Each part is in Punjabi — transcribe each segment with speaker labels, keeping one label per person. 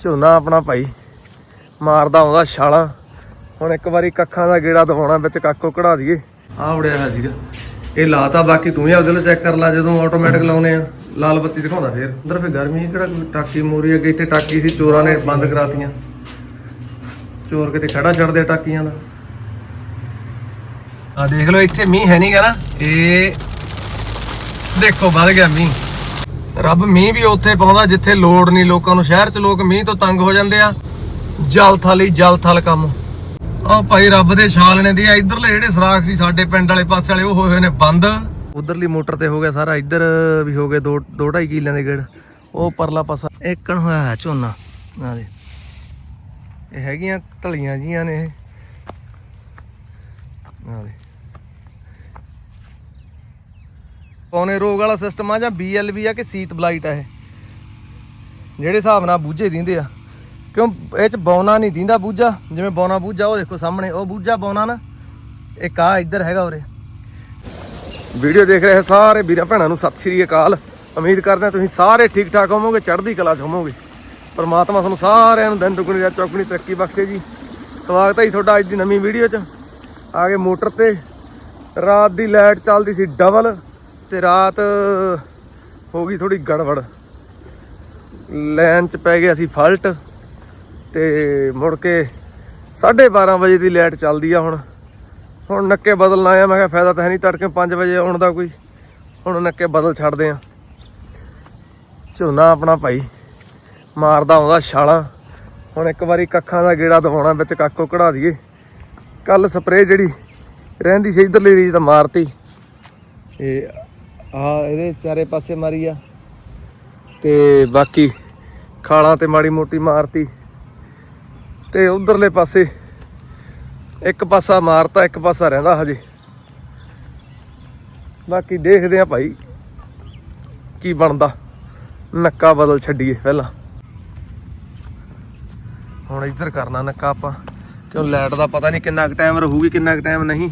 Speaker 1: ਝੋਨਾ ਆਪਣਾ ਭਾਈ। ਮਾਰਦਾ ਆਉਂਦਾ ਛਾਲਾਂ। ਹੁਣ ਇੱਕ ਵਾਰੀ ਕੱਖਾਂ ਦਾ ਗੇੜਾ ਦਵਾਉਣਾ ਵਿੱਚ ਕੱਖੋ ਕਢਾ ਦਈਏ। ਆਹ ਉੜਿਆ ਹੋਇਆ ਸੀਗਾ। ਇਹ ਲਾਤਾ, ਬਾਕੀ ਤੂੰ ਹੀ ਆਪਦੇ ਨੂੰ ਚੈੱਕ ਕਰ ਲੈ, ਜਦੋਂ ਆਟੋਮੈਟਿਕ ਲਾਉਨੇ ਆ। ਲਾਲ ਬੱਤੀ ਦਿਖਾਉਂਦਾ ਫੇਰ। ਉਧਰ ਫੇਰ ਗਰਮੀ ਕਿਹੜਾ ਟਾਕੀ ਮੋਰੀ ਅੱਗੇ, ਇੱਥੇ ਟਾਕੀ ਸੀ, ਚੋਰਾਂ ਨੇ ਬੰਦ ਕਰਾਤੀਆਂ। ਚੋਰ ਕਿਤੇ ਖੜਾ ਛੱਡਦੇ ਟਾਕੀਆਂ ਦਾ। ਆ ਦੇਖ ਲਓ, ਇੱਥੇ ਮੀਂਹ ਹੈ ਨਹੀਂਗਾ ਨਾ। ਇਹ ਦੇਖੋ, ਵੱਧ ਗਿਆ ਮੀਂਹ। ਰੱਬ ਮੀਂਹ ਵੀ ਉੱਥੇ ਪਾਉਂਦਾ ਜਿੱਥੇ ਲੋੜ ਨਹੀਂ, ਲੋਕਾਂ ਨੂੰ ਸ਼ਹਿਰ 'ਚ ਲੋਕ ਮੀਂਹ ਤੋਂ ਤੰਗ ਹੋ ਜਾਂਦੇ ਆ। ਜਲ ਥਲ ਜਲ ਥਲ ਕੰਮ। ਆ ਭਾਈ ਰੱਬ ਦੇ ਛਾਲਣੇ ਦੀ ਆ ਇਧਰਲੇ ਜਿਹੜੇ ਸਰਾਖ ਸੀ ਸਾਡੇ ਪਿੰਡ ਵਾਲੇ ਪਾਸੇ ਵਾਲੇ, ਉਹ ਹੋਏ ਹੋਏ ਨੇ ਬੰਦ। ਉਧਰਲੀ ਮੋਟਰ ਤੇ ਹੋ ਗਿਆ ਸਾਰਾ, ਇੱਧਰ ਵੀ ਹੋ ਗਏ 2 2.5 ਕਿੱਲਿਆਂ ਦੇ ਗੇੜ। ਉਹ ਪਰਲਾ ਪਾਸਾ ਏਕਣ ਹੋਇਆ ਹੈ ਝੋਨਾ। ਆ ਦੇ ਇਹ ਹੈਗੀਆਂ ਧਲੀਆਂ ਜੀਆਂ ਨੇ ਇਹ। ਆ ਦੇ ਪੌਨੇ ਰੋਗ ਵਾਲਾ ਸਿਸਟਮ ਆ ਜਾਂ ਬੀਐਲਬੀ ਆ ਕਿ ਸੀਤ ਬਲਾਈਟ ਆ ਇਹ? ਜਿਹੜੇ ਹਿਸਾਬ ਨਾਲ ਬੂਝੇ ਦਿੰਦੇ ਆ। ਕਿਉਂ ਇਹ ਚ ਬੌਨਾ ਨਹੀਂ ਦਿੰਦਾ ਬੂਝਾ? ਜਿਵੇਂ ਬੌਨਾ ਬੂਝਾ, ਉਹ ਦੇਖੋ ਸਾਹਮਣੇ, ਉਹ ਬੂਝਾ ਬੌਨਾ ਨਾ। ਇੱਕ ਆ ਇੱਧਰ ਹੈਗਾ ਉਰੇ। ਵੀਡੀਓ ਦੇਖ ਰਹੇ ਸਾਰੇ ਵੀਰਾਂ ਭੈਣਾਂ ਨੂੰ, ਸਤਿ ਸ੍ਰੀ ਅਕਾਲ। ਉਮੀਦ ਕਰਦੇ ਹਾਂ ਤੁਸੀਂ ਸਾਰੇ ਠੀਕ ਠਾਕ ਹੋਵੋਗੇ, ਚੜ੍ਹਦੀ ਕਲਾ 'ਚ ਹੋਵੋਗੇ। ਪਰਮਾਤਮਾ ਤੁਹਾਨੂੰ ਸਾਰਿਆਂ ਨੂੰ ਦਿਨ ਦੁਗਣੀ ਜਾਂ ਚੌਗਣੀ ਤਰੱਕੀ ਬਖਸ਼ੇ ਜੀ। ਸਵਾਗਤ ਹੈ ਜੀ ਤੁਹਾਡਾ ਅੱਜ ਦੀ ਨਵੀਂ ਵੀਡੀਓ 'ਚ। ਆ ਗਏ ਮੋਟਰ ਤੇ। ਰਾਤ ਦੀ ਲਾਈਟ ਚੱਲਦੀ ਸੀ ਡਬਲ। ਤੇ ਰਾਤ ਹੋ ਗਈ ਥੋੜੀ ਗੜਬੜ। ਲਾਈਨ 'ਚ ਪੈ ਗਿਆ ਸੀ ਫਾਲਟ ਤੇ ਮੁੜ ਕੇ 12:30 ਵਜੇ ਦੀ ਲਾਈਟ ਚੱਲਦੀ ਆ ਹੁਣ। ਹੁਣ ਨੱਕੇ ਬਦਲਣਾ ਆ ਮੈਂ ਕਿਹਾ ਫਾਇਦਾ ਤਾਂ ਹੈ ਨਹੀਂ ਤੜਕੇ 5 ਵਜੇ ਆਉਣ ਦਾ ਕੋਈ। ਹੁਣ ਨੱਕੇ ਬਦਲ ਛੱਡਦੇ ਆ। ਝੋਨਾ ਆਪਣਾ ਭਾਈ ਮਾਰਦਾ ਆਉਂਦਾ ਛਾਲਾਂ। ਹੁਣ ਇੱਕ ਵਾਰੀ ਕੱਖਾਂ ਦਾ ਗੇੜਾ ਦਵਾਉਣਾ, ਵਿੱਚ ਕੱਖੋ ਕਢਾ ਦਈਏ। ਕੱਲ ਸਪਰੇਅ ਜਿਹੜੀ ਰਹਿੰਦੀ ਸੀ, ਇਧਰਲੀ ਰੀਜ ਤਾਂ ਮਾਰਤੀ। ਇਹ ਆ ਇਹਦੇ ਚਾਰੇ ਪਾਸੇ ਮਾਰੀ ਆ। ਤੇ ਬਾਕੀ ਖਾਲਾਂ ਤੇ ਮਾੜੀ ਮੋਟੀ ਮਾਰਤੀ। ਤੇ ਉਧਰਲੇ ਪਾਸੇ ਇੱਕ ਪਾਸਾ ਮਾਰਤਾ, ਇੱਕ ਪਾਸਾ ਰਹਿੰਦਾ ਹਜੇ। ਬਾਕੀ ਦੇਖਦੇ ਆ ਭਾਈ ਕੀ ਬਣਦਾ। ਨੱਕਾ ਬਦਲ ਛੱਡੀਏ ਪਹਿਲਾਂ। ਹੁਣ ਇੱਧਰ ਕਰਨਾ ਨੱਕਾ ਆਪਾਂ। ਕਿਉਂ ਲਾਈਟ ਦਾ ਪਤਾ ਨਹੀਂ ਕਿੰਨਾ ਕੁ ਟਾਈਮ ਰਹੂਗੀ, ਕਿੰਨਾ ਕੁ ਟਾਈਮ ਨਹੀਂ।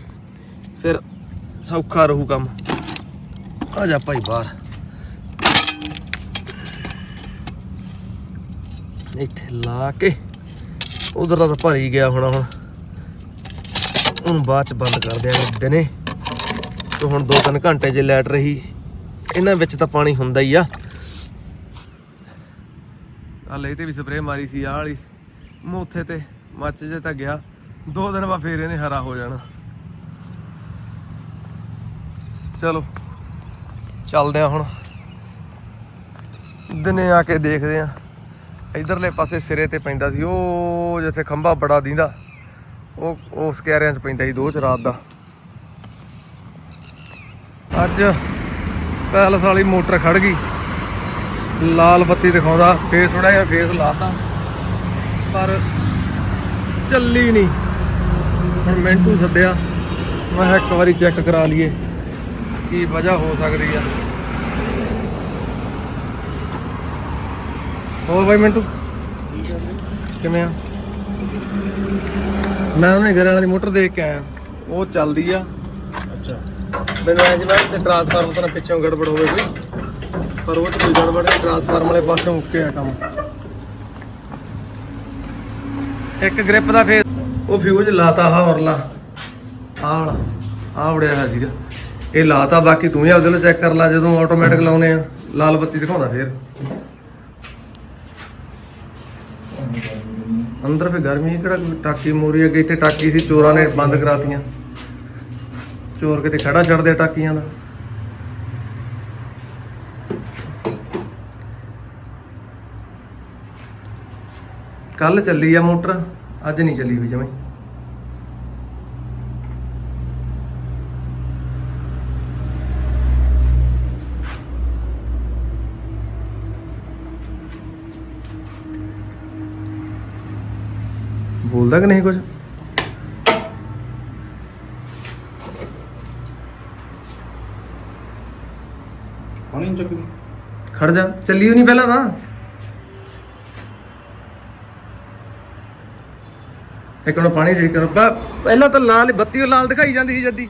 Speaker 1: ਫਿਰ ਸੌਖਾ ਰਹੂ ਕੰਮ। ਆ ਜਾ ਭਾਈ ਬਾਹਰ। ਇੱਥੇ ਲਾ ਕੇ ਉਧਰ ਦਾ ਤਾਂ ਭਰ ਗਿਆ ਹੋਣਾ ਹੁਣ। ਹੁਣ ਬਾਅਦ ਚ ਬੰਦ ਕਰ ਦਿਆਂਗੇ ਦਿਨੇ। ਤੇ ਹੁਣ 2-3 ਘੰਟੇ ਜੇ ਲੈਟ ਰਹੀ, ਇਹਨਾਂ ਵਿੱਚ ਤਾਂ ਪਾਣੀ ਹੁੰਦਾ ਹੀ ਆ। ਆ ਇਹ ਤੇ ਵੀ ਸਪਰੇਅ ਮਾਰੀ ਸੀ ਆਹ ਵਾਲੀ। ਮੋਥੇ ਤੇ ਮੱਚ ਜੇ ਤਾਂ ਗਿਆ। ਦੋ ਦਿਨ ਬਾਅਦ ਫੇਰ ਇਹਨੇ ਹਰਾ ਹੋ ਜਾਣਾ। ਚਲੋ। ਚੱਲਦੇ ਆ ਹੁਣ। ਦਿਨੇ ਆ ਕੇ ਦੇਖਦੇ ਆ। ਇਧਰਲੇ ਪਾਸੇ ਸਿਰੇ ਤੇ ਪੈਂਦਾ ਸੀ ਉਹ, ਜਿੱਥੇ ਖੰਭਾ ਬੜਾ ਦਿੰਦਾ। ਉਹ, ਉਸ ਕਿਆਰਿਆਂ 'ਚ ਪੈਂਦਾ ਸੀ ਦੋ ਚ ਰਾਤ ਦਾ। ਅੱਜ ਪੈਲਸ ਵਾਲੀ ਮੋਟਰ ਖੜ ਗਈ। ਲਾਲ ਬੱਤੀ ਦਿਖਾਉਂਦਾ, ਫੇਸ ਥੋੜਾ ਜਿਹਾ ਫੇਸ ਲਾਤਾ। ਪਰ ਚੱਲੀ ਨਹੀਂ ਹੁਣ ਮਿੰਟੂ ਸੱਦਿਆ। ਮੈਂ ਇੱਕ ਵਾਰੀ ਚੈੱਕ ਕਰਾ ਲਈਏ। ਕੀ ਵਜ੍ਹਾ ਹੋ ਸਕਦੀ ਆ? ਹੋਰ ਬਾਈ ਮਿੰਟੂ? ਕਿਵੇਂ ਆ? ਮੈਂ ਉਹਨੇ ਘਰਾਂ ਵਾਲੀ ਮੋਟਰ ਦੇਖ ਕੇ ਆਇਆ। ਉਹ ਚੱਲਦੀ ਆ।
Speaker 2: ਅੱਛਾ।
Speaker 1: ਮੈਨੂੰ ਐਂ ਜਿਵੇਂ ਕਿ ਟਰਾਂਸਫਾਰਮਰ ਤੋਂ ਪਿੱਛੋਂ ਗੜਬੜ ਹੋਵੇ ਕੋਈ। ਪਰ ਉਹ 'ਚ ਕੋਈ ਗੜਬੜ ਨਹੀਂ ਟਰਾਂਸਫਾਰਮਰ ਵਾਲੇ ਪਾਸੋਂ ਓਕੇ ਆ ਕੰਮ। ਇੱਕ ਗ੍ਰਿਪ ਦਾ ਫੇਰ ਉਹ ਫਿਊਜ਼ ਲਾਤਾ ਹਾ ਔਰਲਾ ਆਹ ਵਾਲਾ। ਆਹ ਉੜਿਆ ਹੋਇਆ ਸੀਗਾ। ਇਹ ਲਾਤਾ, ਬਾਕੀ ਤੂੰ ਹੀ ਆਪਦੇ ਨੂੰ ਚੈੱਕ ਕਰ ਲੈ, ਜਦੋਂ ਆਟੋਮੈਟਿਕ ਲਾਉਨੇ ਆ। ਲਾਲ ਬੱਤੀ ਦਿਖਾਉਂਦਾ ਫੇਰ। ਅੰਦਰ ਫੇ ਗਰਮੀ ਕਿਹੜਾ ਟਾਕੀ ਮੋਰੀ ਅੱਗੇ ਇੱਥੇ ਟਾਕੀ ਸੀ, ਚੋਰਾਂ ਨੇ ਬੰਦ ਕਰਾਤੀਆਂ। ਚੋਰ ਕਿਤੇ ਖੜਾ ਛੱਡਦੇ ਟਾਕੀਆਂ ਦਾ। ਕੱਲ ਚੱਲੀ ਆ ਮੋਟਰ, ਅੱਜ ਨਹੀਂ ਚੱਲੀ ਵੀ ਜਮੇ। ਬੋਲਦਾ ਕਿ ਨਹੀਂ ਕੁਝ?
Speaker 2: ਪਾਣੀ ਨੀ ਚੱਕਦੀ।
Speaker 1: ਖੜ ਜਾ ਚੱਲੀ ਨਹੀਂ ਪਹਿਲਾਂ ਤਾਂ। ਇੱਕ ਨੂੰ ਪਾਣੀ ਦੇ ਕਰੋ। ਪਹਿਲਾਂ ਤਾਂ ਲਾਲ ਬੱਤੀ ਲਾਲ ਦਿਖਾਈ ਜਾਂਦੀ ਸੀ ਜੱਦੀ।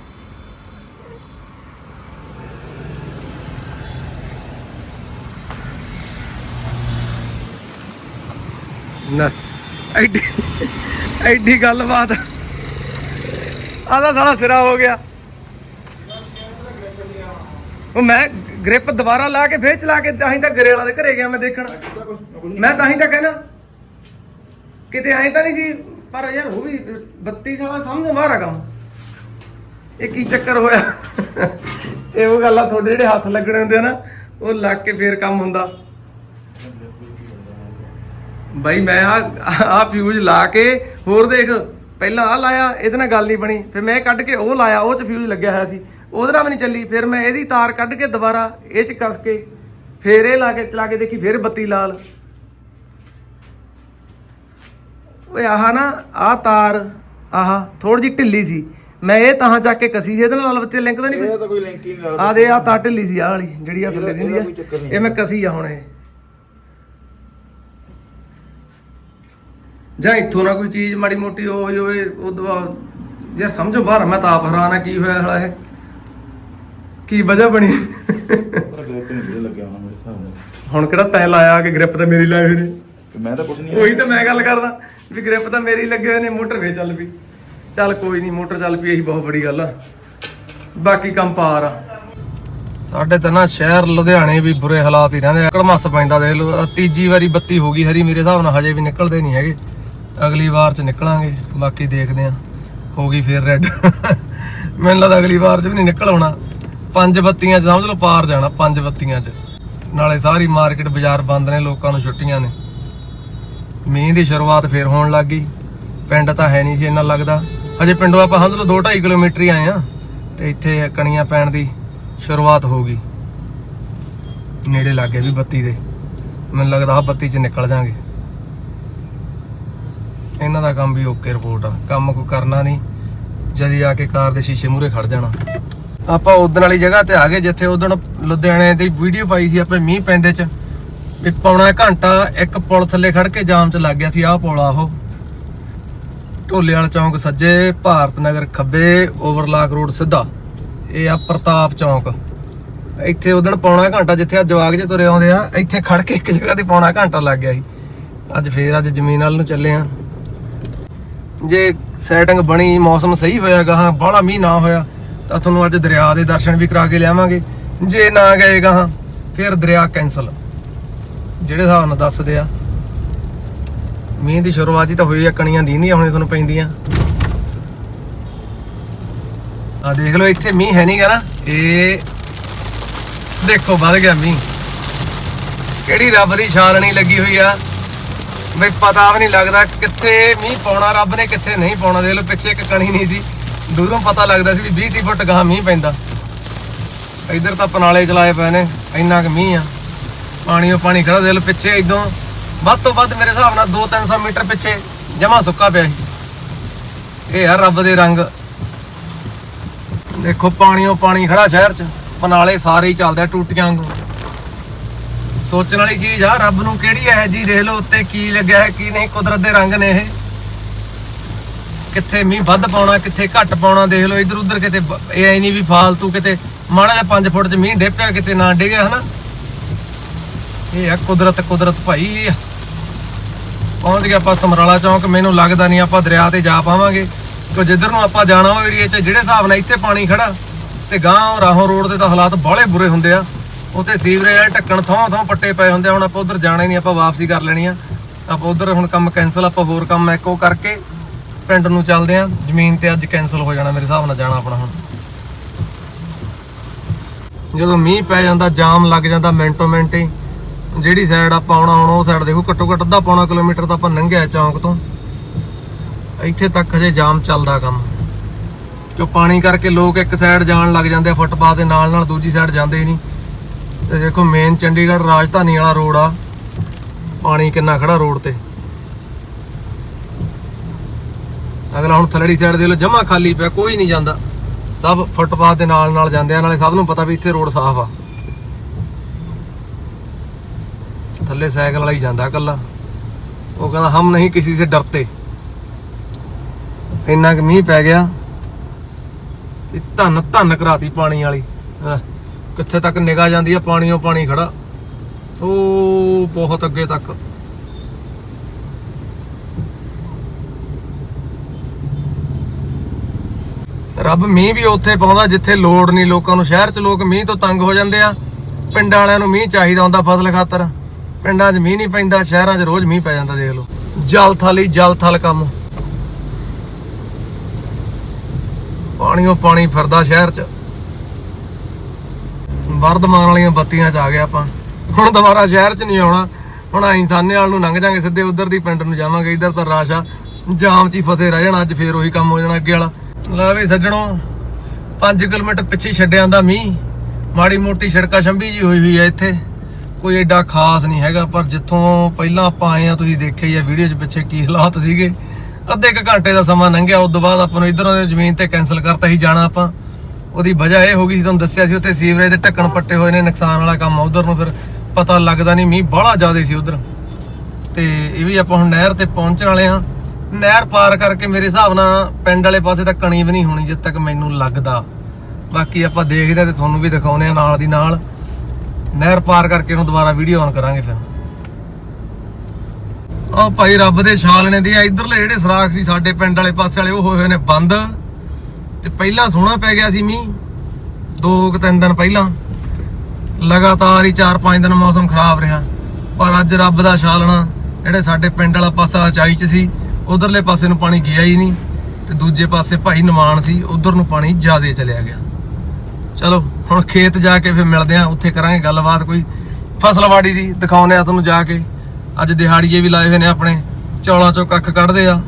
Speaker 1: ਨਾ। ਐਡੀ ਐਡੀ ਗੱਲਬਾਤ। ਆਦਾ ਸਾਲਾ ਸਿਰਾ ਹੋ ਗਿਆ। ਉਹ ਮੈਂ ਗ੍ਰਿਪ ਦੁਬਾਰਾ ਲਾ ਕੇ ਫੇਰ ਚਲਾ ਕੇ ਤਾਂ ਹੀ ਤਾਂ ਗਰੇ ਦੇ ਘਰੇ ਗਿਆ ਮੈਂ ਦੇਖਣ। ਮੈਂ ਤਾਂ ਹੀ ਤਾਂ ਕਹਿਣਾ, ਕਿਤੇ ਐਂ ਤਾਂ ਨਹੀਂ ਸੀ, ਪਰ ਯਾਰ ਉਹ ਵੀ 32 ਸਾਲਾ ਸਮਝ ਮਾਰਾ ਕੰਮ। ਇਹ ਕੀ ਚੱਕਰ ਹੋਇਆ? ਇਹ ਉਹ ਗੱਲ ਆ ਤੁਹਾਡੇ ਜਿਹੜੇ ਹੱਥ ਲੱਗਣੇ ਹੁੰਦੇ ਆ ਨਾ, ਉਹ ਲੱਗ ਕੇ ਫੇਰ ਕੰਮ ਹੁੰਦਾ। ਬਾਈ ਮੈਂ ਆ ਆ ਫਿਊਜ਼ ਲਾ ਕੇ ਹੋਰ ਦੇਖ ਪਹਿਲਾਂ ਆ ਲਾਇਆ ਇਹਦੇ ਨਾਲ ਗੱਲ ਨਹੀਂ ਬਣੀ। ਫਿਰ ਮੈਂ ਕੱਢ ਕੇ ਉਹ ਲਾਇਆ ਉਹ ਚ ਫਿਊਜ਼ ਲੱਗਿਆ ਹੋਇਆ ਸੀ। ਉਹਦੇ ਨਾਲ ਵੀ ਨਹੀਂ ਚੱਲੀ। ਫਿਰ ਮੈਂ ਇਹਦੀ ਤਾਰ ਕੱਢ ਕੇ ਦੁਬਾਰਾ ਇਹ ਚ ਕੱਸ ਕੇ ਫਿਰ ਇਹ ਲਾ ਕੇ ਚਲਾ ਕੇ ਦੇਖੀ ਫਿਰ ਬੱਤੀ ਲਾਲ। ਓਏ ਆਹ ਨਾ ਆ ਤਾਰ ਆਹ ਥੋੜੀ ਜਿਹੀ ਢਿੱਲੀ ਸੀ। ਮੈਂ ਇਹ ਤਾਂ ਚੱਕ ਕੇ ਕਸੀ ਸੀ ਇਹਦੇ ਨਾਲ ਬੱਤੀ ਲਿੰਕ ਤਾਂ ਨਹੀਂ
Speaker 2: ਇਹ ਤਾਂ ਕੋਈ ਲਿੰਕ ਹੀ ਨਹੀਂ ਲੱਗਦਾ।
Speaker 1: ਆ ਦੇ ਆ ਤਾਰ ਢਿੱਲੀ ਸੀ ਆ ਵਾਲੀ ਜਿਹੜੀ ਆ। ਥੱਲੇ
Speaker 2: ਚੱਕਰ
Speaker 1: ਆ। ਇਹ ਮੈਂ ਕਸੀ ਆ ਹੁਣ ਇਹ। ਜਾਂ ਇੱਥੋਂ ਨਾ ਕੋਈ ਚੀਜ਼ ਮਾੜੀ ਮੋਟੀ ਹੋ ਜਾਵੇ ਉਦੋਂ ਬਾਅਦ ਯਾਰ ਸਮਝੋ ਬਾਹਰ ਮੈਂ ਤਾਂ ਆਪ ਹੈਰਾਨ ਆ ਕੀ ਹੋਇਆ ਹਲਾ ਇਹ। ਕੀ ਵਜ੍ਹਾ ਬਣੀ?
Speaker 2: ਪਰ ਗ੍ਰਿਪ ਨਹੀਂ ਵੀਰੇ ਲੱਗਿਆ ਹੋਣਾ ਮੇਰੇ ਹਿਸਾਬ ਨਾਲ?
Speaker 1: ਹੁਣ ਕਿਹੜਾ ਤੈ ਲਾਇਆ ਕਿ ਗ੍ਰਿਪ ਤਾਂ ਮੇਰੀ ਹੋਏ ਨੇ?
Speaker 2: ਤੇ ਮੈਂ ਤਾਂ ਕੁਝ ਨਹੀਂ
Speaker 1: ਉਹੀ ਤਾਂ ਮੈਂ ਗੱਲ ਕਰਦਾ ਵੀ ਗ੍ਰਿਪ ਤਾਂ ਮੇਰੀ ਲੱਗੇ ਹੋਏ ਨੇ ਮੋਟਰ ਵੇ ਚੱਲ ਪਈ। ਚੱਲ ਕੋਈ ਨਹੀਂ ਮੋਟਰ ਚੱਲ ਪਈ ਇਹੀ ਬਹੁਤ ਬੜੀ ਗੱਲ ਆ। ਬਾਕੀ ਕੰਮ ਪਾਰ ਆ। ਸਾਡੇ ਤਾਂ ਨਾ ਸ਼ਹਿਰ ਲੁਧਿਆਣੇ ਵੀ ਬੁਰੇ ਹਾਲਾਤ ਹੀ ਰਹਿੰਦੇ ਆ। ਕੜਮੱਸ ਪੈਂਦਾ ਦੇਖ ਲਓ ਆਹ ਤੀਜੀ ਵਾਰੀ ਬੱਤੀ ਹੋ ਗਈ ਹਰੀ ਮੇਰੇ ਹਿਸਾਬ ਨਾਲ ਹਜੇ ਵੀ ਨਿਕਲਦੇ ਨਹੀਂ ਹੈਗੇ। ਅਗਲੀ ਵਾਰ ਚ ਨਿਕਲਾਂਗੇ, ਬਾਕੀ ਦੇਖਦੇ ਆ। ਹੋ ਗਈ ਫੇਰ ਰੈੱਡ ਮੈਨੂੰ ਲੱਗਦਾ ਅਗਲੀ ਵਾਰ ਚ ਵੀ ਨਹੀਂ ਨਿਕਲ ਆਉਣਾ। ਪੰਜ ਬੱਤੀਆਂ ਚ ਸਮਝ ਲਓ ਪਾਰ ਜਾਣਾ, ਪੰਜ ਬੱਤੀਆਂ ਚ। ਨਾਲੇ ਸਾਰੀ ਮਾਰਕੀਟ ਬਾਜ਼ਾਰ ਬੰਦ ਨੇ, ਲੋਕਾਂ ਨੂੰ ਛੁੱਟੀਆਂ ਨੇ। ਮੀਂਹ ਦੀ ਸ਼ੁਰੂਆਤ ਫੇਰ ਹੋਣ ਲੱਗ ਗਈ। ਪਿੰਡ ਤਾਂ ਹੈ ਨਹੀਂ ਸੀ ਇੰਨਾ ਲੱਗਦਾ। ਹਜੇ ਪਿੰਡੋਂ ਆਪਾਂ ਸਮਝ ਲਓ 2.5 ਕਿਲੋਮੀਟਰ ਹੀ ਆਏ ਆ, ਤੇ ਇੱਥੇ ਕਣੀਆਂ ਪੈਣ ਦੀ ਸ਼ੁਰੂਆਤ ਹੋ ਗਈ। ਨੇੜੇ ਲੱਗ ਵੀ ਬੱਤੀ ਦੇ। ਮੈਨੂੰ ਲੱਗਦਾ ਆ ਬੱਤੀ 'ਚ ਨਿਕਲ ਜਾਾਂਗੇ। ਇਹਨਾਂ ਦਾ ਕੰਮ ਵੀ ਓਕੇ ਰਿਪੋਰਟ ਆ। ਕੰਮ ਕੋਈ ਕਰਨਾ ਨਹੀਂ। ਜਦੀ ਆ ਕੇ ਕਾਰ ਦੇ ਸ਼ੀਸ਼ੇ ਮੂਹਰੇ ਖੜ ਜਾਣਾ। ਆਪਾਂ ਉਦਣ ਵਾਲੀ ਜਗ੍ਹਾ ਤੇ ਆ ਗਏ, ਜਿੱਥੇ ਉਦਣ ਲੁਧਿਆਣੇ ਦੀ ਵੀਡੀਓ ਪਾਈ ਸੀ ਆਪਣੇ ਮੀਂਹ ਪੈਂਦੇ 'ਚ। ਵੀ ਪੌਣਾ ਘੰਟਾ ਇੱਕ ਪੁਲ ਥੱਲੇ ਖੜ ਕੇ ਜਾਮ 'ਚ ਲੱਗ ਗਿਆ ਸੀ, ਆਹ ਪੁਲ ਆ ਉਹ। ਢੋਲੇ ਵਾਲਾ ਚੌਂਕ ਸੱਜੇ, ਭਾਰਤ ਨਗਰ ਖੱਬੇ, ਓਵਰਲਾਕ ਰੋਡ ਸਿੱਧਾ। ਇਹ ਆ ਪ੍ਰਤਾਪ ਚੌਂਕ। ਇੱਥੇ ਉਦਣ ਪੌਣਾ ਘੰਟਾ, ਜਿੱਥੇ ਆ ਜਵਾਗ ਜੇ ਤੁਰੇ ਆਉਂਦੇ ਆ, ਇੱਥੇ ਖੜ ਕੇ ਇੱਕ ਜਗ੍ਹਾ ਤੇ ਪੌਣਾ ਘੰਟਾ ਲੱਗ ਗਿਆ ਸੀ। ਅੱਜ ਫੇਰ ਅੱਜ ਜ਼ਮੀਨ ਵੱਲ ਨੂੰ ਚੱਲੇ ਆ। ਜੇ ਸੈਟਿੰਗ ਬਣੀ, ਮੌਸਮ ਸਹੀ ਹੋਇਆ, ਗਾਹਾਂ ਬਾਹਲਾ ਮੀਂਹ ਨਾ ਹੋਇਆ, ਤਾਂ ਤੁਹਾਨੂੰ ਅੱਜ ਦਰਿਆ ਦੇ ਦਰਸ਼ਨ ਵੀ ਕਰਾ ਕੇ ਲਿਆਵਾਂਗੇ। ਜੇ ਨਾ ਗਏਗਾ ਹਾਂ ਫਿਰ ਦਰਿਆ ਕੈਨਸਲ ਜਿਹੜੇ ਹਿਸਾਬ ਨਾਲ ਦੱਸਦੇ ਆ। ਮੀਂਹ ਦੀ ਸ਼ੁਰੂਆਤ ਹੀ ਤਾਂ ਹੋਈ ਆ, ਕਣੀਆਂ ਦੀਂਦੀਆਂ ਹੁਣੇ ਤੁਹਾਨੂੰ ਪੈਂਦੀਆਂ। ਆ ਦੇਖ ਲਓ, ਇੱਥੇ ਮੀਂਹ ਹੈ ਨਹੀਂਗਾ ਨਾ। ਇਹ ਦੇਖੋ, ਵੱਧ ਗਿਆ ਮੀਂਹ। ਕਿਹੜੀ ਰੱਬ ਦੀ ਛਾਲਣੀ ਲੱਗੀ ਹੋਈ ਆ। ਬਈ ਪਤਾ ਵੀ ਨਹੀਂ ਲੱਗਦਾ ਕਿੱਥੇ ਮੀਂਹ ਪਾਉਣਾ, ਰੱਬ ਨੇ ਕਿੱਥੇ ਨਹੀਂ ਪਾਉਣਾ। ਦੇਖ ਲਓ, ਪਿੱਛੇ ਇੱਕ ਕਣੀ ਨਹੀਂ ਸੀ। ਦੂਰੋਂ ਪਤਾ ਲੱਗਦਾ ਸੀ ਵੀ 20 30 ਫੁੱਟ ਗਾਂ ਮੀਂਹ ਪੈਂਦਾ। ਇੱਧਰ ਤਾਂ ਪਨਾਲੇ ਚਲਾਏ ਪਏ ਨੇ, ਇੰਨਾ ਕੁ ਮੀਂਹ ਆ। ਪਾਣੀ ਉਹ ਪਾਣੀ ਖੜਾ, ਦੇਖ ਲਓ, ਪਿੱਛੇ ਇਦੋਂ ਵੱਧ ਤੋਂ ਵੱਧ ਮੇਰੇ ਹਿਸਾਬ ਨਾਲ 2-300 ਮੀਟਰ ਪਿੱਛੇ ਜਮਾ ਸੁੱਕਾ ਪਿਆ ਸੀ। ਇਹ ਆ ਰੱਬ ਦੇ ਰੰਗ। ਦੇਖੋ ਪਾਣੀ ਪਾਣੀਓ ਪਾਣੀ ਖੜਾ ਸ਼ਹਿਰ 'ਚ। ਪਨਾਲੇ ਸਾਰੇ ਹੀ ਚੱਲਦੇ ਟੂਟੀਆਂ ਵਾਂਗੂ। ਸੋਚਣ ਵਾਲੀ ਚੀਜ਼ ਆ, ਰੱਬ ਨੂੰ ਕਿਹੜੀ ਹੈ ਜੀ ਦੇਖ ਲਓ ਉੱਤੇ ਕੀ ਲੱਗਿਆ ਹੈ, ਕੀ ਨਹੀਂ, ਕੁਦਰਤ ਦੇ ਰੰਗ ਨੇ ਇਹ। ਕਿੱਥੇ ਮੀਂਹ ਵੱਧ ਪਾਉਣਾ, ਕਿੱਥੇ ਘੱਟ ਪਾਉਣਾ, ਦੇਖ ਲਓ ਇੱਧਰ ਉਧਰ ਕਿਤੇ ਇਹ ਐ ਨਹੀਂ ਵੀ ਫਾਲਤੂ ਕਿਤੇ ਮਾੜਾ ਜਿਹਾ 5 ਫੁੱਟ 'ਚ ਮੀਂਹ ਡਿੱਪਿਆ ਕਿਤੇ ਨਾ ਡਿੱਗਿਆ, ਹਨਾ। ਇਹ ਆ ਕੁਦਰਤ ਕੁਦਰਤ ਭਾਈ ਪਹੁੰਚ ਗਿਆ ਆਪਾਂ ਸਮਰਾਲਾ ਚੌਂਕ, ਮੈਨੂੰ ਲੱਗਦਾ ਨਹੀਂ ਆਪਾਂ ਦਰਿਆ ਤੇ ਜਾ ਪਾਵਾਂਗੇ। ਕਿ ਜਿੱਧਰ ਨੂੰ ਆਪਾਂ ਜਾਣਾ ਉਹ ਏਰੀਆ 'ਚ, ਜਿਹੜੇ ਹਿਸਾਬ ਨਾਲ ਇੱਥੇ ਪਾਣੀ ਖੜਾ, ਤੇ ਗਾਂ ਰਾਹੋਂ ਰੋਡ ਦੇ ਤਾਂ ਹਾਲਾਤ ਬਾਹਲੇ ਬੁਰੇ ਹੁੰਦੇ ਆ। ਉੱਥੇ ਸੀਵਰੇਜ ਵਾਲੇ ਢੱਕਣ ਥਾਂ ਥਾਂ ਪੱਟੇ ਪਏ ਹੁੰਦੇ ਆ, ਹੁਣ ਆਪਾਂ ਉਧਰ ਜਾਣਾ ਹੀ ਨਹੀਂ, ਆਪਾਂ ਵਾਪਸੀ ਕਰ ਲੈਣੀ ਆ। ਆਪਾਂ ਉਧਰ ਹੁਣ ਕੰਮ ਕੈਨਸਲ ਆਪਾਂ ਹੋਰ ਕੰਮ ਇੱਕੋ ਕਰਕੇ ਪਿੰਡ ਨੂੰ ਚੱਲਦੇ ਆ। ਜ਼ਮੀਨ ਤੇ ਅੱਜ ਕੈਨਸਲ ਹੋ ਜਾਣਾ, ਮੇਰੇ ਹਿਸਾਬ ਨਾਲ ਜਾਣਾ ਆਪਣਾ ਹੁਣ। ਜਦੋਂ ਮੀਂਹ ਪੈ ਜਾਂਦਾ, ਜਾਮ ਲੱਗ ਜਾਂਦਾ, ਮਿੰਟੋ ਮਿੰਟ ਹੀ, ਜਿਹੜੀ ਸਾਈਡ ਆਪਾਂ ਆਉਣਾ, ਹੁਣ ਉਹ ਸਾਈਡ ਦੇਖੋ, ਘੱਟੋ ਘੱਟ ਅੱਧਾ ਪੌਣਾ ਕਿਲੋਮੀਟਰ ਤਾਂ ਆਪਾਂ ਲੰਘਿਆ ਚੌਂਕ ਤੋਂ। ਇੱਥੇ ਤੱਕ ਹਜੇ ਜਾਮ ਚੱਲਦਾ ਕੰਮ। ਕਿਉਂ ਪਾਣੀ ਕਰਕੇ ਲੋਕ ਇੱਕ ਸਾਈਡ ਜਾਣ ਲੱਗ ਜਾਂਦੇ ਆ, ਫੁੱਟਪਾਥ ਦੇ ਨਾਲ ਨਾਲ ਦੂਜੀ ਸਾਈਡ ਜਾਂਦੇ ਨਹੀਂ। ਤੇ ਦੇਖੋ ਮੇਨ ਚੰਡੀਗੜ੍ਹ ਰਾਜਧਾਨੀ ਵਾਲਾ ਰੋਡ ਆ। ਪਾਣੀ ਕਿੰਨਾ ਖੜਾ ਰੋਡ ਤੇ। ਅਗਲਾ ਹੁਣ ਥਲੜੀ ਸਾਈਡ ਦੇ ਲੋ ਜਮਾ ਖਾਲੀ ਪਿਆ, ਕੋਈ ਨਹੀਂ ਜਾਂਦਾ। ਸਭ ਫੁੱਟਪਾਥ ਦੇ ਨਾਲ ਨਾਲ ਜਾਂਦੇ ਆ, ਨਾਲੇ ਸਭ ਨੂੰ ਪਤਾ ਵੀ ਇੱਥੇ ਰੋਡ ਸਾਫ਼ ਆ। ਥੱਲੇ ਸਾਈਕਲ ਵਾਲਾ ਹੀ ਜਾਂਦਾ ਇਕੱਲਾ। ਉਹ ਕਹਿੰਦਾ, ਹਮ ਨਹੀਂ ਕਿਸੇ ਸੇ ਡਰਤੇ। ਇੰਨਾ ਕੁ ਮੀਂਹ ਪੈ ਗਿਆ। ਧੰਨ ਧੰਨ ਕਰਾਤੀ ਪਾਣੀ ਵਾਲੀ। ਕਿੱਥੇ ਤੱਕ ਨਿਗਾ ਜਾਂਦੀ ਆ? ਪਾਣੀੋਂ ਪਾਣੀ ਖੜਾ। ਉਹ ਬਹੁਤ ਅੱਗੇ ਤੱਕ। ਰੱਬ ਮੀਂਹ ਵੀ ਉੱਥੇ ਪਾਉਂਦਾ ਜਿੱਥੇ ਲੋੜ ਨਹੀਂ ਲੋਕਾਂ ਨੂੰ ਸ਼ਹਿਰ 'ਚ ਲੋਕ ਮੀਂਹ ਤੋਂ ਤੰਗ ਹੋ ਜਾਂਦੇ ਆ। ਪਿੰਡਾਂ ਵਾਲਿਆਂ ਨੂੰ ਮੀਂਹ ਚਾਹੀਦਾ ਹੁੰਦਾ ਫਸਲ ਖਾਤਰ। ਪਿੰਡਾਂ 'ਚ ਮੀਂਹ ਨਹੀਂ ਪੈਂਦਾ, ਸ਼ਹਿਰਾਂ 'ਚ ਰੋਜ਼ ਮੀਂਹ ਪੈ ਜਾਂਦਾ, ਦੇਖ ਲਓ। ਜਲ ਥਲ ਹੀ ਜਲ ਥਲ ਕੰਮ। ਪਾਣੀੋਂ ਪਾਣੀ ਫਿਰਦਾ ਸ਼ਹਿਰ 'ਚ। ਵਰਧਮਾਨ ਵਾਲੀਆਂ ਬੱਤੀਆਂ 'ਚ ਆ ਗਏ ਆਪਾਂ। ਹੁਣ ਦੁਬਾਰਾ ਸ਼ਹਿਰ 'ਚ ਨਹੀਂ ਆਉਣਾ। ਹੁਣ ਆਈ ਸਾਨੇ ਵਾਲ ਨੂੰ ਲੰਘ ਜਾਾਂਗੇ, ਸਿੱਧੇ ਉਧਰ ਦੀ ਪਿੰਡ ਨੂੰ ਜਾਵਾਂਗੇ। ਇਧਰ ਤਾਂ ਰਸ਼ ਆ। ਜਾਮ 'ਚ ਹੀ ਫਸੇ ਰਹਿ ਜਾਣਾ, ਅੱਜ ਫੇਰ ਉਹੀ ਕੰਮ ਹੋ ਜਾਣਾ ਅੱਗੇ ਵਾਲਾ। ਲੈ ਵੀ ਸੱਜਣੋ 5 ਕਿਲੋਮੀਟਰ ਪਿੱਛੇ ਛੱਡਿਆ ਦਾ ਮੀਂਹ। ਮਾੜੀ ਮੋਟੀ ਸੜਕਾ ਛੰਭੀ ਜੀ ਹੋਈ ਹੋਈ ਹੈ ਇੱਥੇ। ਕੋਈ ਐਡਾ ਖਾਸ ਨਹੀਂ ਹੈਗਾ, ਪਰ ਜਿੱਥੋਂ ਪਹਿਲਾਂ ਆਪਾਂ ਆਏ ਆ, ਤੁਸੀਂ ਦੇਖਿਆ ਹੀ ਆ ਵੀਡੀਓ 'ਚ ਪਿੱਛੇ ਕੀ ਹਾਲਾਤ ਸੀਗੇ। ਅੱਧੇ ਇੱਕ ਘੰਟੇ ਦਾ ਸਮਾਂ ਲੰਘਿਆ, ਉਸ ਤੋਂ ਬਾਅਦ ਆਪਾਂ ਨੂੰ ਇਧਰੋਂ ਜ਼ਮੀਨ ਤੇ ਕੈਨਸਲ ਕਰਤਾ ਹੀ ਜਾਣਾ ਆਪਾਂ। ਉਹਦੀ ਵਜ੍ਹਾ ਇਹ ਹੋ ਗਈ ਸੀ, ਤੁਹਾਨੂੰ ਦੱਸਿਆ ਸੀ, ਉੱਥੇ ਸੀਵਰੇਜ ਦੇ ਢੱਕਣ ਪੱਟੇ ਹੋਏ ਨੇ, ਨੁਕਸਾਨ ਵਾਲਾ ਕੰਮ ਉਧਰ ਨੂੰ ਫਿਰ ਪਤਾ ਲੱਗਦਾ ਨਹੀਂ ਮੀਂਹ ਬਾਹਲਾ ਜ਼ਿਆਦਾ ਸੀ ਉਧਰ। ਤੇ ਇਹ ਵੀ ਆਪਾਂ ਹੁਣ ਨਹਿਰ ਤੇ ਪਹੁੰਚਣ ਵਾਲੇ ਆ ਨਹਿਰ ਪਾਰ ਕਰਕੇ ਮੇਰੇ ਹਿਸਾਬ ਨਾਲ ਪਿੰਡ ਵਾਲੇ ਪਾਸੇ ਤਾਂ ਕਣੀ ਵੀ ਨਹੀਂ ਹੋਣੀ ਜਿੱਦ ਤੱਕ ਮੈਨੂੰ ਲੱਗਦਾ। ਬਾਕੀ ਆਪਾਂ ਦੇਖਦੇ ਆ ਤੇ ਤੁਹਾਨੂੰ ਵੀ ਦਿਖਾਉਨੇ ਆ ਨਾਲ ਦੀ ਨਾਲ। ਨਹਿਰ ਪਾਰ ਕਰਕੇ ਉਹਨੂੰ ਦੁਬਾਰਾ ਵੀਡੀਓ ਆਨ ਕਰਾਂਗੇ ਫਿਰ। ਉਹ ਭਾਈ ਰੱਬ ਦੇ ਛਾਲਣੇ ਦੀ ਆ ਇਧਰਲੇ ਜਿਹੜੇ ਸਰਾਖ ਸੀ ਸਾਡੇ ਪਿੰਡ ਵਾਲੇ ਪਾਸੇ ਵਾਲੇ, ਉਹ ਹੋਏ ਹੋਏ ਨੇ ਬੰਦ। ਤੇ ਪਹਿਲਾਂ ਸੋਹਣਾ ਪੈ ਗਿਆ ਸੀ ਮੀਂਹ। ਦੋ ਕੁ ਤਿੰਨ ਦਿਨ ਪਹਿਲਾਂ। ਲਗਾਤਾਰ ਹੀ 4-5 ਦਿਨ ਮੌਸਮ ਖਰਾਬ ਰਿਹਾ। ਪਰ ਅੱਜ ਰੱਬ ਦਾ ਛਾਲਣਾ ਜਿਹੜੇ ਸਾਡੇ ਪਿੰਡ ਵਾਲਾ ਪਾਸਾ ਉਚਾਈ 'ਚ ਸੀ, ਉਧਰਲੇ ਪਾਸੇ ਨੂੰ ਪਾਣੀ ਗਿਆ ਹੀ ਨਹੀਂ। ਤੇ ਦੂਜੇ ਪਾਸੇ ਭਾਈ ਨਿਮਾਣ ਸੀ, ਉਧਰ ਨੂੰ ਪਾਣੀ ਜ਼ਿਆਦਾ ਚਲਿਆ ਗਿਆ। ਚਲੋ, ਹੁਣ ਖੇਤ ਜਾ ਕੇ ਫਿਰ ਮਿਲਦੇ ਆ ਉੱਥੇ ਕਰਾਂਗੇ ਗੱਲਬਾਤ ਕੋਈ। ਫਸਲਵਾੜੀ ਦੀ ਦਿਖਾਉਨੇ ਆ ਤੁਹਾਨੂੰ ਜਾ ਕੇ। ਅੱਜ ਦਿਹਾੜੀਏ ਵੀ ਲਾਏ ਹੋਏ ਨੇ ਆਪਣੇ। ਚੌਲਾਂ ਚੋਂ ਕੱਖ ਕੱਢਦੇ ਆ।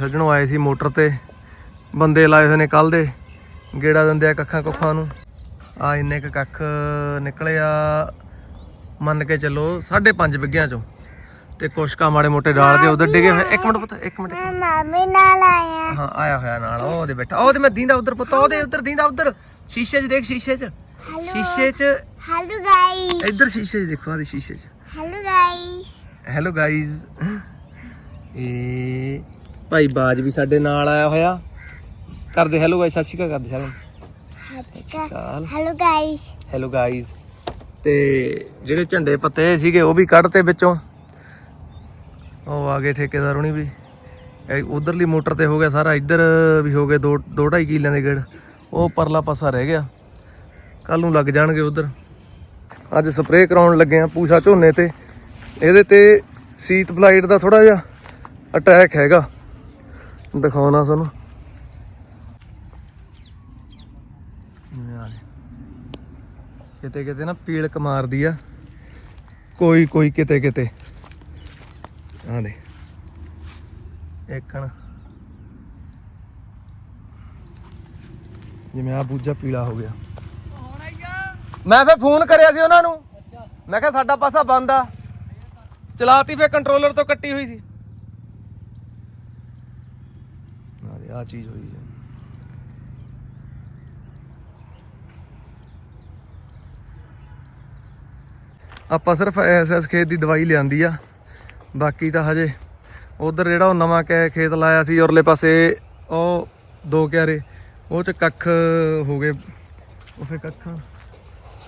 Speaker 1: ਸੱਜਣੋਂ ਆਏ ਸੀ ਮੋਟਰ ਤੇ। ਬੰਦੇ ਲਾਏ ਹੋਏ ਨੇ ਕੱਲ ਦੇ ਗੇੜਾ ਦਿੰਦੇ ਆ ਕੱਖਾਂ ਕੁੱਖਾਂ ਨੂੰ। ਆ ਇੰਨੇ ਕੁ ਕੱਖ ਨਿਕਲੇ ਆ। ਮੰਨ ਕੇ ਚੱਲੋ 5.5 ਵਿੱਗਿਆਂ ਚੋਂ। ਤੇ ਕੁਛ ਕਾ ਮਾੜੇ ਮੋਟੇ ਡਾਲ ਦੇ ਉਧਰ ਡਿਗੇ ਹੋਏ। ਇੱਕ ਮਿੰਟ ਪੁੱਤ ਇੱਕ ਮਿੰਟ।
Speaker 3: ਮੈਂ ਮਾਮੀ ਨਾਲ ਆਇਆ
Speaker 1: ਹਾਂ ਆਇਆ ਹੋਇਆ ਨਾਲ ਉਹ ਉਹਦੇ ਬੈਠਾ। ਉਹਦੇ ਮੈਂ ਦੀਂਦਾ ਉਧਰ ਪੁੱਤ ਉਹਦੇ ਉਧਰ ਦੀਂਦਾ ਉਧਰ। ਸ਼ੀਸ਼ੇ 'ਚ ਦੇਖ ਸ਼ੀਸ਼ੇ 'ਚ। ਸ਼ੀਸ਼ੇ 'ਚ
Speaker 3: ਹੈਲੋ ਗਾਇਸ
Speaker 1: ਇੱਧਰ ਸ਼ੀਸ਼ੇ 'ਚ ਦੇਖੋ ਆਦੀ ਸ਼ੀਸ਼ੇ 'ਚ।
Speaker 3: ਹੈਲੋ ਗਾਇਸ
Speaker 1: ਹੈਲੋ ਗਾਇਜ਼ ਇਹ ਭਾਈ ਬਾਜ ਵੀ ਸਾਡੇ ਨਾਲ ਆਇਆ ਹੋਇਆ। ਕਰਦੇ ਹੈਲੋ ਗਾਇਸ ਸਤਿ ਸ਼੍ਰੀ ਅਕਾਲ ਕਰਦੇ ਸਾਰਿਆਂ ਨੂੰ ਅਕਾਲ।
Speaker 3: ਹੈਲੋ ਗਾਇਸ
Speaker 1: ਹੈਲੋ ਗਾਇਜ਼ ਤੇ ਜਿਹੜੇ ਝੰਡੇ ਪੱਤੇ ਸੀਗੇ ਉਹ ਵੀ ਕੱਢਤੇ ਵਿੱਚੋਂ। ਉਹ ਆ ਗਏ ਠੇਕੇਦਾਰ ਹੁਣੀ ਵੀ। ਉਧਰਲੀ ਮੋਟਰ ਤੇ ਹੋ ਗਿਆ ਸਾਰਾ ਇੱਧਰ ਵੀ ਹੋ ਗਏ 2 2.5 ਕਿੱਲਿਆਂ ਦੇ ਗੇੜ। ਉਹ ਪਰਲਾ ਪਾਸਾ ਰਹਿ ਗਿਆ। ਕੱਲ ਨੂੰ ਲੱਗ ਜਾਣਗੇ ਉਧਰ। ਅੱਜ ਸਪਰੇਅ ਕਰਾਉਣ ਲੱਗੇ ਆ ਪੂਛਾ ਝੋਨੇ ਤੇ। ਇਹਦੇ ਤੇ ਸੀਤ ਬਲਾਈਟ ਦਾ ਥੋੜਾ ਜਿਹਾ ਅਟੈਕ ਹੈਗਾ। ਦਿਖਾਉਣਾ ਤੁਹਾਨੂੰ ਕਿਤੇ ਕਿਤੇ ਨਾ ਪੀਲਕ ਮਾਰਦੀ ਆ। ਕੋਈ ਕੋਈ ਕਿਤੇ ਕਿਤੇ। ਆ ਦੇ ਇੱਕਣ ਜਿਵੇਂ ਆ ਬੂਝਾ ਪੀਲਾ ਹੋ ਗਿਆ। ਮੈਂ ਫੇ ਫੋਨ ਕਰਿਆ ਸੀ ਉਹਨਾਂ ਨੂੰ। ਮੈਂ ਕਿਹਾ ਸਾਡਾ ਪਾਸਾ ਬੰਦ ਆ। ਚਲਾਤੀ ਫੇ ਕੰਟਰੋਲਰ ਤੋਂ ਕੱਟੀ ਹੋਈ ਸੀ। ਆ ਆ ਚੀਜ਼ ਹੋਈ ਹੈ ਆਪਾਂ ਸਿਰਫ ਐਸਐਸ ਖੇਤ ਦੀ ਦਵਾਈ ਲਿਆਂਦੀ ਆ। ਬਾਕੀ ਤਾਂ ਹਜੇ ਉਧਰ ਜਿਹੜਾ ਉਹ ਨਵਾਂ ਕੈ ਖੇਤ ਲਾਇਆ ਸੀ, ਉਰਲੇ ਪਾਸੇ ਉਹ ਦੋ ਕਿਆਰੇ, ਉਹ ਚ ਕੱਖ ਹੋ ਗਏ। ਉਹ ਫੇ ਕੱਖਾਂ।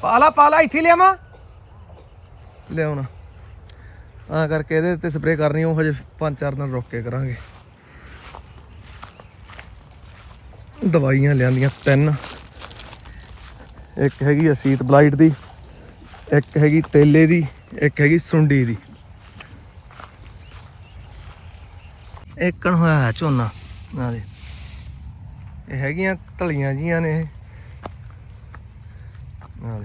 Speaker 1: ਪਾਲਾ ਪਾਲਾ, ਇੱਥੇ ਲਿਆਵਾਂ। ਲਿਆਉਣਾ ਆ ਕਰਕੇ ਇਹਦੇ ਤੇ ਸਪਰੇਅ ਕਰਨੀ, ਉਹ ਹਜੇ 5-4 ਦਿਨ ਰੁਕ ਕੇ ਕਰਾਂਗੇ। ਦਵਾਈਆਂ ਲਿਆਂਦੀਆਂ ਤਿੰਨ। ਇੱਕ ਹੈਗੀ ਅਸੀਤ ਬਲਾਈਟ ਦੀ। ਇੱਕ ਹੈਗੀ ਤੇਲੇ ਦੀ, ਇੱਕ ਹੈਗੀ ਸੁੰਡੀ ਦੀ। ਇੱਕਣ ਹੋਇਆ ਹੈ ਝੋਨਾ ਆ ਇਹ ਹੈਗੀਆਂ ਧਲੀਆਂ ਜੀਆਂ ਨੇ ਇਹ। ਆ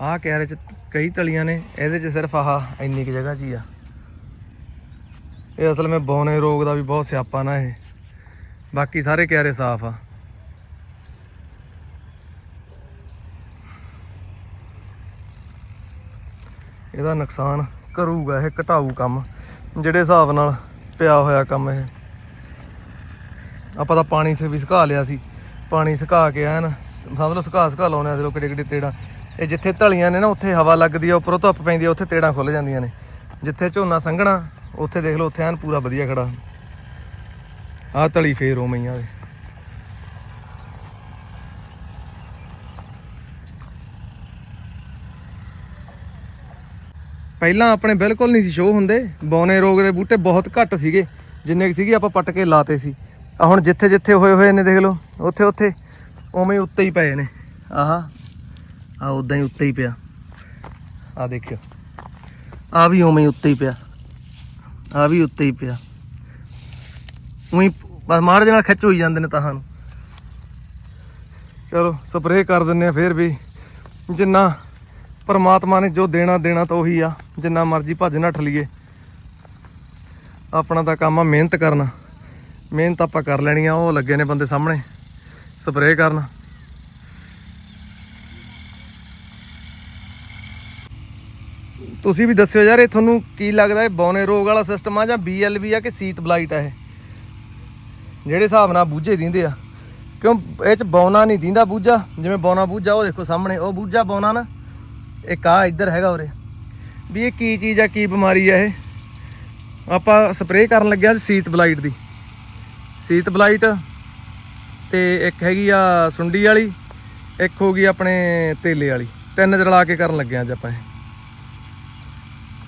Speaker 1: ਆਹ ਕਿਆਰੇ ਚ ਕਈ ਤਲੀਆਂ ਨੇ, ਇਹਦੇ ਚ ਸਿਰਫ ਆਹ ਇੰਨੀ ਕੁ ਜਗ੍ਹਾ 'ਚ ਹੀ ਆ। ਇਹ ਅਸਲ ਵਿੱਚ ਬੌਨੇ ਰੋਗ ਦਾ ਵੀ ਬਹੁਤ ਸਿਆਪਾ ਨਾ ਇਹ। ਬਾਕੀ ਸਾਰੇ ਕਿਆਰੇ ਸਾਫ਼ ਆ। ਇਹਦਾ ਨੁਕਸਾਨ ਕਰੂਗਾ ਇਹ, ਘਟਾਊ ਕੰਮ, ਜਿਹੜੇ ਹਿਸਾਬ ਨਾਲ ਪਿਆ ਹੋਇਆ ਕੰਮ ਇਹ। ਆਪਾਂ ਤਾਂ ਪਾਣੀ ਸੇ, ਵੀ ਸੁਕਾ ਲਿਆ ਸੀ, ਪਾਣੀ ਸੁਕਾ ਕੇ ਐਨ ਸਮਝ ਲਓ ਸੁਕਾ ਸੁਕਾ ਲਾਉਣੇ ਸੀ ਲੋਕ ਕਿੱਡੇ ਕਿੱਡੇ ਤੇੜਾਂ। ਇਹ ਜਿੱਥੇ ਢਲੀਆਂ ਨੇ ਨਾ, ਉੱਥੇ ਹਵਾ ਲੱਗਦੀ ਆ, ਉੱਪਰੋਂ ਧੁੱਪ ਪੈਂਦੀ ਆ, ਉੱਥੇ ਤੇੜਾਂ ਖੁੱਲ ਜਾਂਦੀਆਂ ਨੇ। ਜਿੱਥੇ ਝੋਨਾ ਸੰਘਣਾ, ਉੱਥੇ ਦੇਖ ਲਓ, ਉੱਥੇ ਐਨ ਪੂਰਾ ਵਧੀਆ ਖੜਾ। ਆਹ ਤਲੀ ਫੇਰ ਉਮਈਆਂ ਦੇ ਪਹਿਲਾਂ ਆਪਣੇ ਬਿਲਕੁਲ ਨਹੀਂ ਸੀ ਸ਼ੋ ਹੁੰਦੇ। ਬੌਨੇ ਰੋਗ ਦੇ ਬੂਟੇ ਬਹੁਤ ਘੱਟ ਸੀਗੇ, ਜਿੰਨੇ ਕੁ ਸੀਗੇ ਆਪਾਂ ਪੱਟ ਕੇ ਲਾਤੇ ਸੀ। ਆ ਹੁਣ ਜਿੱਥੇ ਜਿੱਥੇ ਹੋਏ ਹੋਏ ਨੇ ਦੇਖ ਲਓ, ਉੱਥੇ ਉੱਥੇ ਉਵੇਂ ਹੀ ਉੱਤੇ ਹੀ ਪਏ ਨੇ। ਆਹਾ, ਆ ਉਦਾਂ ਹੀ ਉੱਤੇ ਹੀ ਪਿਆ। ਆ ਦੇਖਿਓ, ਆ ਵੀ ਉਵੇਂ ਹੀ ਉੱਤੇ ਹੀ ਪਿਆ। ਆ ਵੀ ਉੱਤੇ ਹੀ ਪਿਆ। ਉਹੀ ਬਸ ਮਾਰ ਦੇ ਨਾਲ ਖਿੱਚ ਹੋਈ ਜਾਂਦੇ ਨੇ ਤਾਹਾਂ ਨੂੰ। ਚਲੋ ਸਪਰੇਅ ਕਰ ਦਿੰਨੇ ਆ ਫੇਰ ਵੀ। ਜਿੰਨਾ ਪਰਮਾਤਮਾ ਨੇ ਜੋ ਦੇਣਾ ਦੇਣਾ ਤਾਂ ਉਹੀ ਆ। ਜਿੰਨਾ ਮਰਜ਼ੀ ਭੱਜ ਨੱਠ ਲਈਏ। ਆਪਣਾ ਤਾਂ ਕੰਮ ਆ ਮਿਹਨਤ ਕਰਨਾ। ਮਿਹਨਤ ਆਪਾਂ ਕਰ ਲੈਣੀ ਆ, ਉਹ ਲੱਗੇ ਨੇ ਬੰਦੇ ਸਾਹਮਣੇ। ਸਪਰੇਅ ਕਰਨ। ਤੁਸੀਂ ਵੀ ਦੱਸਿਓ ਯਾਰ, ਇਹ ਤੁਹਾਨੂੰ ਕੀ ਲੱਗਦਾ ਇਹ ਬੌਨੇ ਰੋਗ ਵਾਲਾ ਸਿਸਟਮ ਆ ਜਾਂ ਬੀਐਲਵੀ ਆ ਕਿ ਸੀਤ ਬਲਾਈਟ ਆ ਇਹ? ਜਿਹੜੇ ਹਿਸਾਬ ਨਾਲ ਬੂਝੇ ਦਿੰਦੇ ਆ। ਕਿਉਂ ਇਹ ਚ ਬੌਨਾ ਨਹੀਂ ਦਿੰਦਾ ਬੂਝਾ? ਜਿਵੇਂ ਬੌਨਾ ਬੂਝਾ, ਉਹ ਦੇਖੋ ਸਾਹਮਣੇ, ਉਹ ਬੂਝਾ ਬੌਨਾ ਨਾ। ਇੱਕ ਆ ਇੱਧਰ ਹੈਗਾ ਉਰੇ। ਵੀ ਇਹ ਕੀ ਚੀਜ਼ ਆ, ਕੀ ਬਿਮਾਰੀ ਆ ਇਹ? ਆਪਾਂ ਸਪਰੇਅ ਕਰਨ ਲੱਗਿਆ ਸੀ ਸੀਤ ਬਲਾਈਟ ਦੀ। ਸੀਤ ਬਲਾਈਟ ਤੇ ਇੱਕ ਹੈਗੀ ਆ ਸੁੰਡੀ ਵਾਲੀ, ਇੱਕ ਹੋ ਗਈ ਆਪਣੇ ਤੇਲੇ ਵਾਲੀ। ਤਿੰਨ ਜੜਾ ਕੇ ਕਰਨ ਲੱਗੇ ਅੱਜ ਆਪਾਂ ਇਹ।